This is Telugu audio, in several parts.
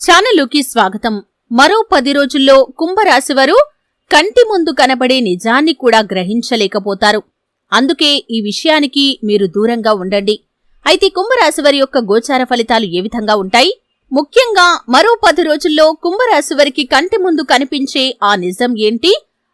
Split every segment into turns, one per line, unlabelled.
ఛానలుకి స్వాగతం. మరో పది రోజుల్లో కుంభరాశివారు కంటి ముందు కనబడే నిజాన్ని కూడా గ్రహించలేకపోతారు. అందుకే ఈ విషయానికి మీరు దూరంగా ఉండండి. అయితే కుంభరాశివారి యొక్క గోచార ఫలితాలు ఏ విధంగా ఉంటాయి? ముఖ్యంగా మరో పది రోజుల్లో కుంభరాశివారికి కంటి ముందు కనిపించే ఆ నిజం ఏంటి?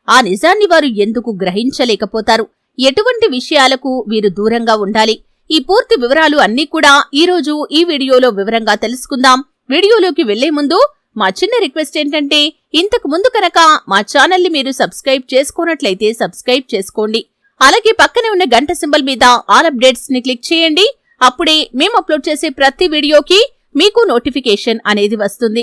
ఆ నిజాన్ని వారు ఎందుకు గ్రహించలేకపోతారు? ఎటువంటి విషయాలకు వీరు దూరంగా ఉండాలి? ఈ పూర్తి వివరాలు అన్నీ కూడా ఈ రోజు ఈ వీడియోలో వివరంగా తెలుసుకుందాం. వీడియోలోకి వెళ్ళే ముందు మా చిన్న రిక్వెస్ట్ ఏంటంటే ఇంతకు ముందు కనుక మా ఛానల్ని మీరు సబ్స్క్రైబ్ చేసుకున్నట్లయితే సబ్స్క్రైబ్ చేసుకోండి. అలాగే పక్కనే ఉన్న గంట సింబల్ మీద ఆల్ అప్డేట్స్ని క్లిక్ చేయండి. అప్పుడే మేము అప్లోడ్ చేసే ప్రతి వీడియోకి మీకు నోటిఫికేషన్ అనేది వస్తుంది.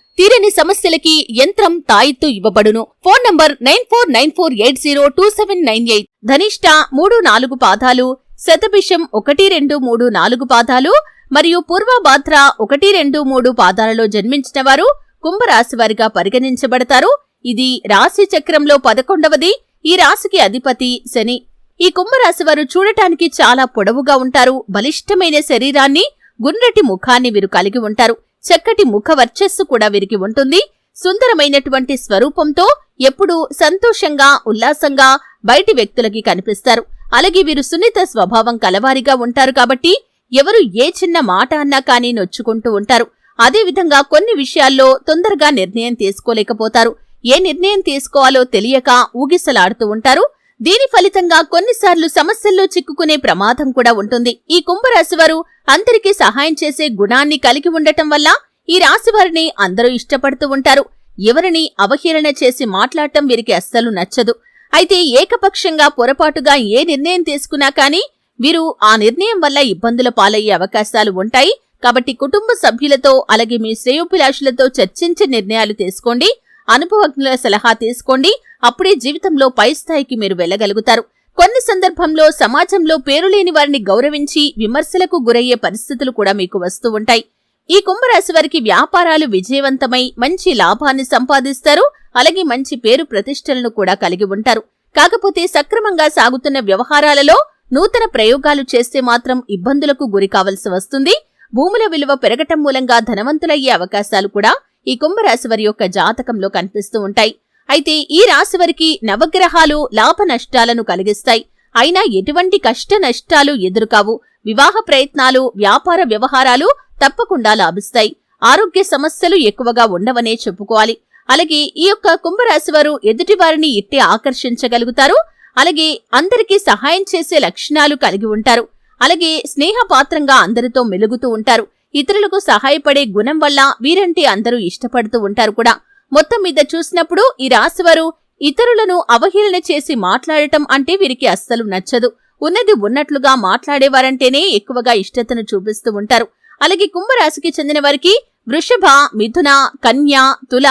తీరని సమస్యలకి యంత్రం తాయిత్తు ఇవ్వబడును. Phone number nine four nine four eight zero two seven nine eight. Dhanishta మూడు నాలుగు పాదాలు శతభిషం ఒకటి రెండు మూడు నాలుగు పాదాలు మరియు పూర్వభాద్ర ఒకటి రెండు మూడు పాదాలలో జన్మించిన వారు కుంభరాశి వారిగా పరిగణించబడతారు. ఇది రాశి చక్రంలో పదకొండవది. ఈ రాశికి అధిపతి శని. ఈ కుంభరాశి వారు చూడటానికి చాలా పొడవుగా ఉంటారు. బలిష్టమైన శరీరాన్ని గుండ్రటి ముఖాన్ని వీరు కలిగి ఉంటారు. చక్కటి ముఖ వర్చస్సు కూడా వీరికి ఉంటుంది. సుందరమైనటువంటి స్వరూపంతో ఎప్పుడూ సంతోషంగా ఉల్లాసంగా బయటి వ్యక్తులకి కనిపిస్తారు. అలాగే వీరు సున్నిత స్వభావం కలవారిగా ఉంటారు కాబట్టి ఎవరు ఏ చిన్న మాట అన్నా కానీ నొచ్చుకుంటూ ఉంటారు. అదేవిధంగా కొన్ని విషయాల్లో తొందరగా నిర్ణయం తీసుకోలేకపోతారు. ఏ నిర్ణయం తీసుకోవాలో తెలియక ఊగిసలాడుతూ ఉంటారు. దీని ఫలితంగా కొన్నిసార్లు సమస్యల్లో చిక్కుకునే ప్రమాదం కూడా ఉంటుంది. ఈ కుంభరాశి వారు అందరికీ సహాయం చేసే గుణాన్ని కలిగి ఉండటం వల్ల ఈ రాశి వారిని అందరూ ఇష్టపడుతూ ఉంటారు. ఎవరిని అవహేళన చేసి మాట్లాడటం వీరికి అస్సలు నచ్చదు. అయితే ఏకపక్షంగా పొరపాటుగా ఏ నిర్ణయం తీసుకున్నా కానీ వీరు ఆ నిర్ణయం వల్ల ఇబ్బందుల పాలయ్యే అవకాశాలు ఉంటాయి. కాబట్టి కుటుంబ సభ్యులతో అలాగే మీ శ్రేయోభిలాషులతో చర్చించి నిర్ణయాలు తీసుకోండి. అనుభవజ్ఞుల సలహా తీసుకోండి. అప్పుడే జీవితంలో పై స్థాయికి మీరు వెళ్ళగలుగుతారు. కొన్ని సందర్భంలో సమాజంలో పేరులేని వారిని గౌరవించి విమర్శలకు గురయ్యే పరిస్థితులు కూడా మీకు వస్తూ ఉంటాయి. ఈ కుంభరాశి వారికి వ్యాపారాలు విజయవంతమై మంచి లాభాన్ని సంపాదిస్తారు. అలాగే మంచి పేరు ప్రతిష్టలను కూడా కలిగి ఉంటారు. కాకపోతే సక్రమంగా సాగుతున్న వ్యవహారాలలో నూతన ప్రయోగాలు చేస్తే మాత్రం ఇబ్బందులకు గురి కావలసి వస్తుంది. భూముల విలువ పెరగటం మూలంగా ధనవంతులయ్యే అవకాశాలు కూడా ఈ కుంభరాశి వారి యొక్క జాతకంలో కనిపిస్తూ ఉంటాయి. అయితే ఈ రాశి వారికి నవగ్రహాలు లాభ నష్టాలను కలిగిస్తాయి. అయినా ఎటువంటి కష్ట నష్టాలు ఎదురుకావు. వివాహ ప్రయత్నాలు వ్యాపార వ్యవహారాలు తప్పకుండా లాభిస్తాయి. ఆరోగ్య సమస్యలు ఎక్కువగా ఉండవనే చెప్పుకోవాలి. అలాగే ఈ యొక్క కుంభరాశి వారు ఎదుటివారిని ఎట్టి ఆకర్షించగలుగుతారు? అలాగే అందరికీ సహాయం చేసే లక్షణాలు కలిగి ఉంటారు. అలాగే స్నేహపాత్రంగా అందరితో మెలుగుతూ ఉంటారు. ఇతరులకు సహాయపడే గుణం వల్ల వీరంటే అందరూ ఇష్టపడుతూ ఉంటారు కూడా. మొత్తం మీద చూసినప్పుడు ఈ రాశివారు ఇతరులను అవహేళన చేసి మాట్లాడటం అంటే వీరికి అస్సలు నచ్చదు. ఉన్నది ఉన్నట్లుగా మాట్లాడేవారంటేనే ఎక్కువగా ఇష్టతను చూపిస్తూ ఉంటారు. అలాగే కుంభరాశికి చెందిన వారికి వృషభ మిథున కన్య తుల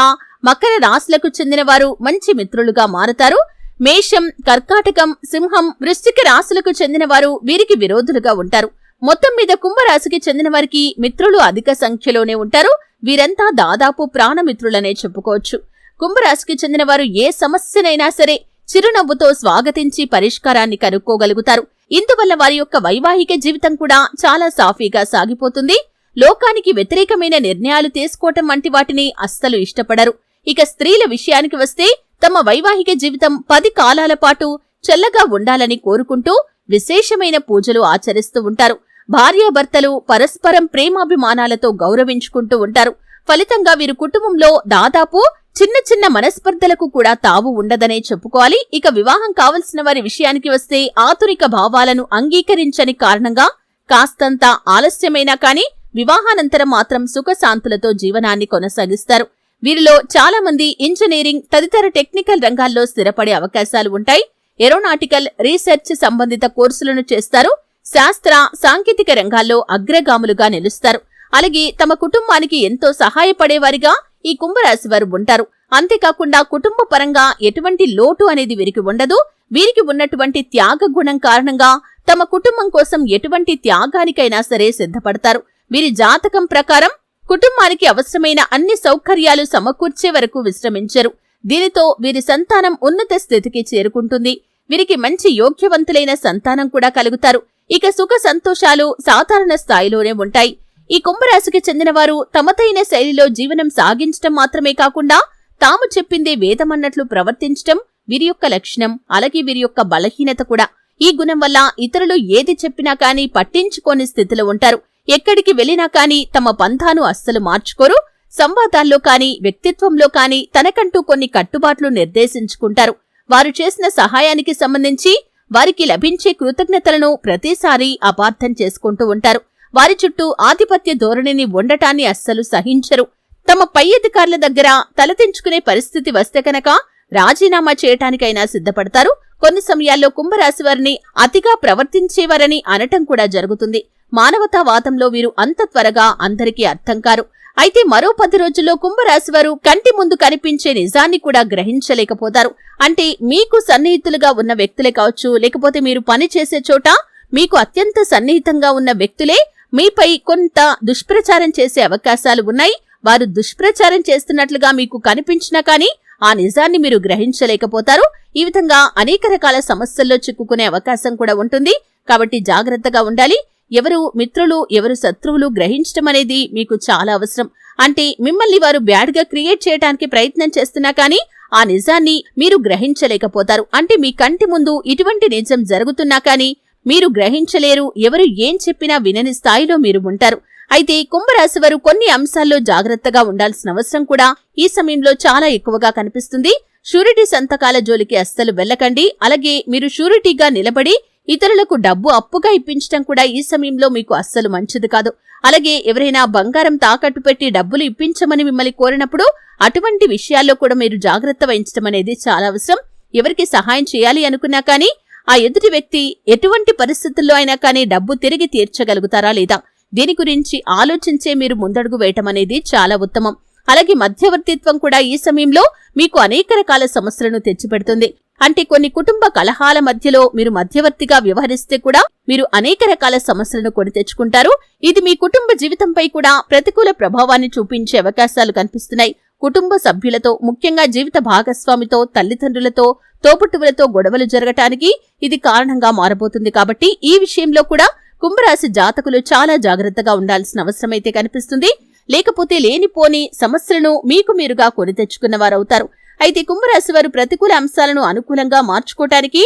మకర రాశులకు చెందిన వారు మంచి మిత్రులుగా మారుతారు. మేషం కర్కాటకం సింహం వృశ్చిక రాశులకు చెందిన వారు వీరికి విరోధులుగా ఉంటారు. మొత్తం మీద కుంభరాశికి చెందిన వారికి మిత్రులు అధిక సంఖ్యలోనే ఉంటారు. వీరంతా దాదాపు ప్రాణమిత్రులనే చెప్పుకోవచ్చు. కుంభరాశికి చెందిన వారు ఏ సమస్యనైనా సరే చిరునవ్వుతో స్వాగతించి పరిష్కారాన్ని కనుక్కోగలుగుతారు. ఇందువల్ల వారి యొక్క వైవాహిక జీవితం కూడా చాలా సాఫీగా సాగిపోతుంది. లోకానికి వ్యతిరేకమైన నిర్ణయాలు తీసుకోవటం వంటి వాటిని అస్సలు ఇష్టపడరు. ఇక స్త్రీల విషయానికి వస్తే తమ వైవాహిక జీవితం పది కాలాల పాటు చల్లగా ఉండాలని కోరుకుంటూ విశేషమైన పూజలు ఆచరిస్తూ ఉంటారు. భార్యాభర్తలు పరస్పరం ప్రేమాభిమానాలతో గౌరవించుకుంటూ ఉంటారు. ఫలితంగా వీరు కుటుంబంలో దాదాపు చిన్న చిన్న మనస్పర్ధలకు కూడా తావు ఉండదనే చెప్పుకోవాలి. ఇక వివాహం కావలసిన వారి విషయానికి వస్తే ఆతురిక భావాలను అంగీకరించని కారణంగా కాస్తంత ఆలస్యమైనా కానీ వివాహానంతరం మాత్రం సుఖశాంతులతో జీవనాన్ని కొనసాగిస్తారు. వీరిలో చాలా మంది ఇంజనీరింగ్ తదితర టెక్నికల్ రంగాల్లో స్థిరపడే అవకాశాలు ఉంటాయి. ఏరోనాటికల్ రీసెర్చ్ సంబంధిత కోర్సులను చేస్తారు. శాస్త్ర సాంకేతిక రంగాల్లో అగ్రగాములుగా నిలుస్తారు. అలాగే తమ కుటుంబానికి ఎంతో సహాయపడేవారిగా ఈ కుంభరాశి వారు ఉంటారు. అంతేకాకుండా కుటుంబ పరంగా ఎటువంటి లోటు అనేది వీరికి ఉండదు. వీరికి ఉన్నటువంటి త్యాగ గుణం కారణంగా తమ కుటుంబం కోసం ఎటువంటి త్యాగానికైనా సరే సిద్ధపడతారు. వీరి జాతకం ప్రకారం కుటుంబానికి అవసరమైన అన్ని సౌకర్యాలు సమకూర్చే వరకు విశ్రమించరు. దీనితో వీరి సంతానం ఉన్నత స్థితికి చేరుకుంటుంది. వీరికి మంచి యోగ్యవంతులైన సంతానం కూడా కలుగుతారు. ఇక సుఖ సంతోషాలు సాధారణ స్థాయిలోనే ఉంటాయి. ఈ కుంభరాశికి చెందినవారు తమతైన శైలిలో జీవనం సాగించటం మాత్రమే కాకుండా తాము చెప్పిందే వేదమన్నట్లు ప్రవర్తించటం వీరి యొక్క లక్షణం అలాగే వీరి యొక్క బలహీనత కూడా. ఈ గుణం వల్ల ఇతరులు ఏది చెప్పినా కానీ పట్టించుకోని స్థితిలో ఉంటారు. ఎక్కడికి వెళ్ళినా కానీ తమ పంథాను అస్సలు మార్చుకోరు. సంవాదాల్లో కానీ వ్యక్తిత్వంలో కానీ తనకంటూ కొన్ని కట్టుబాట్లు నిర్దేశించుకుంటారు. వారు చేసిన సహాయానికి సంబంధించి వారికి లభించే కృతజ్ఞతలను ప్రతిసారి అపార్థం చేసుకుంటూ ఉంటారు. వారి చుట్టూ ఆధిపత్య ధోరణిని ఉండటాన్ని అస్సలు సహించరు. తమ పై అధికారుల దగ్గర తలదించుకునే పరిస్థితి వస్తే కనుక రాజీనామా చేయటానికైనా సిద్ధపడతారు. కొన్ని సమయాల్లో కుంభరాశి వారిని అతిగా ప్రవర్తించేవారని అనటం కూడా జరుగుతుంది. మానవతావాదంలో వీరు అంత త్వరగా అందరికీ అర్థం కారు. అయితే మరో పది రోజుల్లో కుంభరాశి వారు కంటి ముందు కనిపించే నిజాన్ని కూడా గ్రహించలేకపోతారు. అంటే మీకు సన్నిహితులుగా ఉన్న వ్యక్తులే కావచ్చు లేకపోతే మీరు పని చేసే చోట మీకు అత్యంత సన్నిహితంగా ఉన్న వ్యక్తులే మీపై కొంత దుష్ప్రచారం చేసే అవకాశాలు ఉన్నాయి. వారు దుష్ప్రచారం చేస్తున్నట్లుగా మీకు కనిపించినా కానీ ఆ నిజాన్ని మీరు గ్రహించలేకపోతారు. ఈ విధంగా అనేక రకాల సమస్యల్లో చిక్కుకునే అవకాశం కూడా ఉంటుంది. కాబట్టి జాగ్రత్తగా ఉండాలి. ఎవరు మిత్రులు ఎవరు శత్రువులు గ్రహించడం అనేది మీకు చాలా అవసరం. అంటే మిమ్మల్ని వారు బ్యాడ్గా క్రియేట్ చేయడానికి ప్రయత్నం చేస్తున్నా కానీ ఆ నిజాన్ని మీరు గ్రహించలేకపోతారు. అంటే మీ కంటి ముందు ఇటువంటి నిజం జరుగుతున్నా కానీ మీరు గ్రహించలేరు ఎవరు ఏం చెప్పినా వినని స్థాయిలో మీరు ఉంటారు. అయితే కుంభరాశి వారు కొన్ని అంశాల్లో జాగ్రత్తగా ఉండాల్సిన అవసరం కూడా ఈ సమయంలో చాలా ఎక్కువగా కనిపిస్తుంది. షూరిటీ సంతకాల జోలికి అస్సలు వెళ్ళకండి. అలాగే మీరు షూరిటీగా నిలబడి ఇతరులకు డబ్బు అప్పుగా ఇప్పించడం కూడా ఈ సమయంలో మీకు అస్సలు మంచిది కాదు. అలాగే ఎవరైనా బంగారం తాకట్టు పెట్టి డబ్బులు ఇప్పించమని మిమ్మల్ని కోరినప్పుడు అటువంటి విషయాల్లో కూడా మీరు జాగ్రత్త వహించడం అనేది చాలా అవసరం. ఎవరికి సహాయం చేయాలి అనుకున్నా కానీ ఆ ఎదుటి వ్యక్తి ఎటువంటి పరిస్థితుల్లో అయినా కానీ డబ్బు తిరిగి తీర్చగలుగుతారా లేదా? దీని గురించి ఆలోచించే మీరు ముందడుగు వేయటం అనేది చాలా ఉత్తమం. అలాగే మధ్యవర్తిత్వం కూడా ఈ సమయంలో మీకు అనేక రకాల సమస్యలను తెచ్చిపెడుతుంది. అంటే కొన్ని కుటుంబ కలహాల మధ్యలో మీరు మధ్యవర్తిగా వ్యవహరిస్తే కూడా మీరు అనేక రకాల సమస్యలను కొని తెచ్చుకుంటారు. ఇది మీ కుటుంబ జీవితంపై కూడా ప్రతికూల ప్రభావాన్ని చూపించే అవకాశాలు కనిపిస్తున్నాయి. కుటుంబ సభ్యులతో ముఖ్యంగా జీవిత భాగస్వామితో తల్లిదండ్రులతో తోపుట్టువులతో గొడవలు జరగటానికి ఇది కారణంగా మారబోతుంది కాబట్టి ఈ విషయంలో కూడా కుంభరాశి జాతకులు చాలా జాగ్రత్తగా ఉండాల్సిన అవసరమైతే కనిపిస్తుంది. లేకపోతే లేనిపోని సమస్యలను మీకు మీరుగా కొని తెచ్చుకున్నవారవుతారు. అయితే కుంభరాశి వారు ప్రతికూల అంశాలను అనుకూలంగా మార్చుకోవటానికి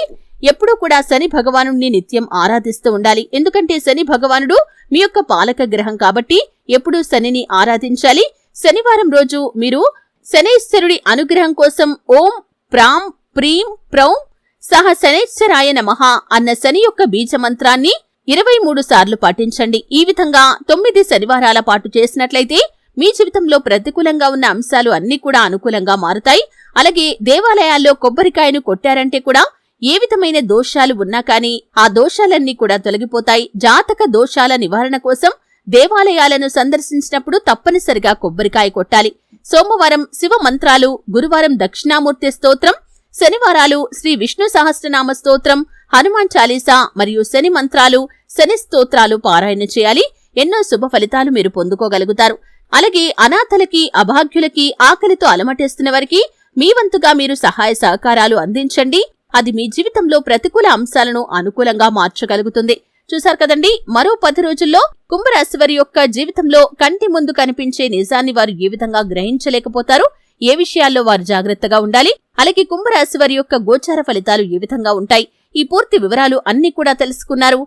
ఎప్పుడూ కూడా శని భగవాను నిత్యం ఆరాధిస్తూ ఉండాలి. ఎందుకంటే శని భగవానుడు మీ యొక్క పాలక గ్రహం కాబట్టి ఎప్పుడూ శనిని ఆరాధించాలి. శనివారం రోజు మీరు శనేశ్వరుడి అనుగ్రహం కోసం ఓం ప్రాం ప్రీం ప్రౌం సహ శనేశ్వరాయ నమః అన్న శని యొక్క బీజ మంత్రాన్ని ఇరవై మూడు సార్లు పాటించండి. ఈ విధంగా తొమ్మిది శనివారాల పాటు చేసినట్లయితే మీ జీవితంలో ప్రతికూలంగా ఉన్న అంశాలు అన్ని కూడా అనుకూలంగా మారుతాయి. అలాగే దేవాలయాల్లో కొబ్బరికాయను కొట్టారంటే కూడా ఏ విధమైన దోషాలు ఉన్నా కానీ ఆ దోషాలన్నీ కూడా తొలగిపోతాయి. జాతక దోషాల నివారణ కోసం దేవాలయాలను సందర్శించినప్పుడు తప్పనిసరిగా కొబ్బరికాయ కొట్టాలి. సోమవారం శివ మంత్రాలు గురువారం దక్షిణామూర్తి స్తోత్రం శనివారాలు శ్రీ విష్ణు సహస్రనామ స్తోత్రం హనుమాన్ చాలీసా మరియు శని మంత్రాలు శని స్తోత్రాలు పారాయణ చేయాలి. ఎన్నో శుభ ఫలితాలు మీరు పొందుకోగలుగుతారు. అలాగే అనాథలకి అభాగ్యులకి ఆకలితో అలమటేస్తున్న వారికి మీ వంతుగా మీరు సహాయ సహకారాలు అందించండి. అది మీ జీవితంలో ప్రతికూల అంశాలను అనుకూలంగా మార్చగలుగుతుంది. చూశారు కదండి? మరో పది రోజుల్లో కుంభరాశి వారి యొక్క జీవితంలో కంటి ముందు కనిపించే నిజాన్ని వారు ఏ విధంగా గ్రహించలేకపోతారు? ఏ విషయాల్లో వారు జాగ్రత్తగా ఉండాలి? అలాగే కుంభరాశి వారి యొక్క గోచార ఫలితాలు ఏ విధంగా ఉంటాయి? ఈ పూర్తి వివరాలు అన్ని కూడా తెలుసుకున్నారు.